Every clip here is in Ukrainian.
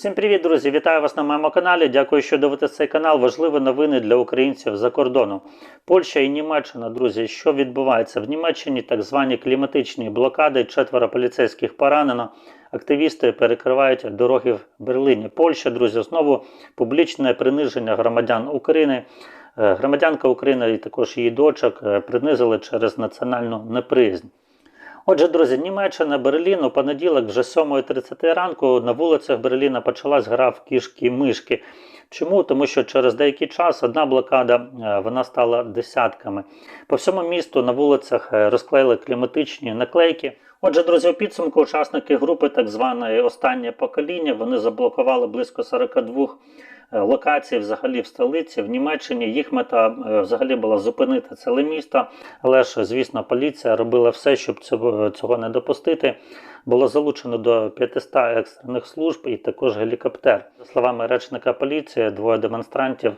Всім привіт, друзі! Вітаю вас на моєму каналі. Дякую, що дивитесь цей канал. Важливі новини для українців за кордоном. Польща і Німеччина, друзі, що відбувається в Німеччині? Так звані кліматичні блокади. Четверо поліцейських поранено. Активісти перекривають дороги в Берліні. Польща, друзі, знову публічне приниження громадян України. Е, Громадянка України і також її дочок е, принизили через національну неприязнь. Отже, друзі, Німеччина, Берлін у понеділок, вже 7.30 ранку на вулицях Берліна почалась гра в кішки-мишки. Чому? Тому що через деякий час одна блокада е, вона стала десятками. По всьому місту на вулицях е, розклеїли кліматичні наклейки. Отже, друзі, у підсумку учасники групи так званої останнє покоління вони заблокували близько 42 е, локацій взагалі в столиці в Німеччині. Їх мета е, взагалі була зупинити ціле місто, але ж, звісно, поліція робила все, щоб цього, цього не допустити. Було залучено до 500 екстрених служб і також гелікоптер. За словами речника поліції, двоє демонстрантів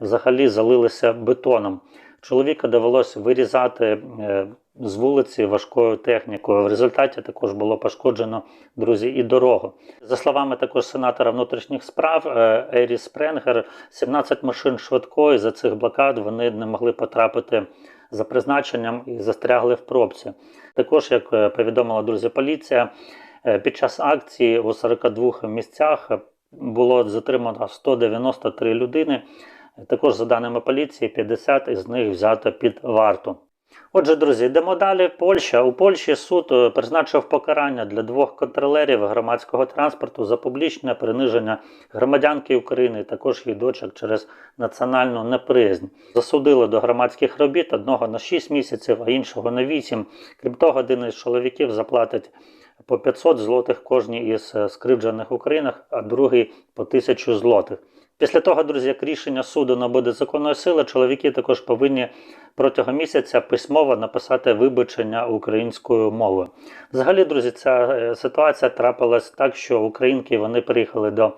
взагалі залилися бетоном. Чоловіка довелося вирізати е, з вулиці важкою технікою. В результаті також було пошкоджено друзі і дорогу. За словами також сенатора внутрішніх справ е, Ері Спренгер, 17 машин швидкої за цих блокад вони не могли потрапити за призначенням і застрягли в пробці. Також, як е, повідомила друзі, поліція е, під час акції у 42 місцях було затримано 193 людини. Також, за даними поліції, 50 із них взято під варту. Отже, друзі, йдемо далі. Польща. У Польщі суд е, призначив покарання для двох контролерів громадського транспорту за публічне приниження громадянки України, також її дочок через національну неприязнь. Засудили до громадських робіт одного на 6 місяців, а іншого на 8. Крім того, один із чоловіків заплатить по 500 злотих кожній із е, скривджених Українах, а другий по 1000 злотих. Після того, друзі, як рішення суду набуде законної сили, чоловіки також повинні протягом місяця письмово написати вибачення українською мовою. Взагалі, друзі, ця е, ситуація трапилась так, що українки вони приїхали до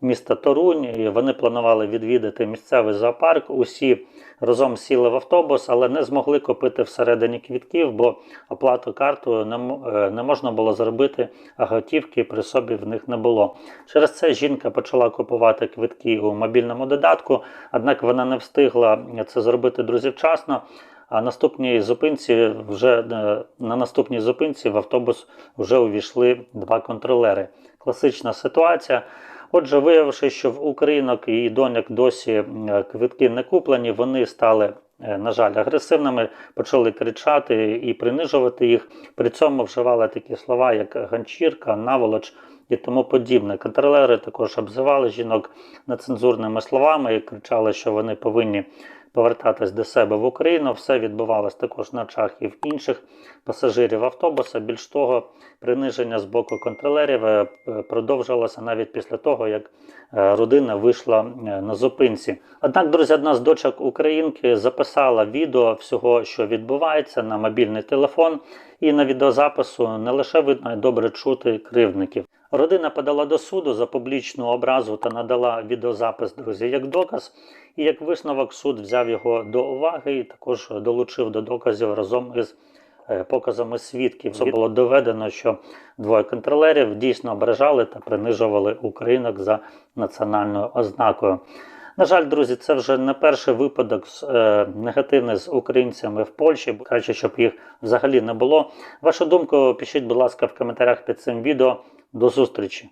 міста Торунь, вони планували відвідати місцевий зоопарк. Усі разом сіли в автобус, але не змогли купити всередині квітків, бо оплату картою е, не можна було зробити, а готівки при собі в них не було. Через це жінка почала купувати квитки у мобільному додатку, однак вона не встигла це зробити друзі вчасно. А наступній зупинці вже е, на наступній зупинці в автобус вже увійшли два контролери. Класична ситуація. Отже, виявивши, що в українок і доньок досі квитки не куплені, вони стали, е, на жаль, агресивними, почали кричати і принижувати їх. При цьому вживали такі слова, як ганчірка, наволоч і тому подібне. Контролери також обзивали жінок нецензурними словами і кричали, що вони повинні повертатись до себе в Україну. Все відбувалось також на очах і в інших пасажирів автобуса. Більш того, приниження з боку контролерів е, продовжилося навіть після того, як е, родина вийшла е, на зупинці. Однак, друзі, одна з дочок українки записала відео всього, що відбувається на мобільний телефон, і на відеозапису не лише видно, а добре чути кривдників. Родина подала до суду за публічну образу та надала відеозапис, друзі, як доказ. І як висновок суд взяв його до уваги і також долучив до доказів разом із е, показами свідків. Це було доведено, що двоє контролерів дійсно ображали та принижували українок за національною ознакою. На жаль, друзі, це вже не перший випадок з, е, негативний з українцями в Польщі. Краще, щоб їх взагалі не було. Вашу думку пишіть, будь ласка, в коментарях під цим відео. До зустрічі!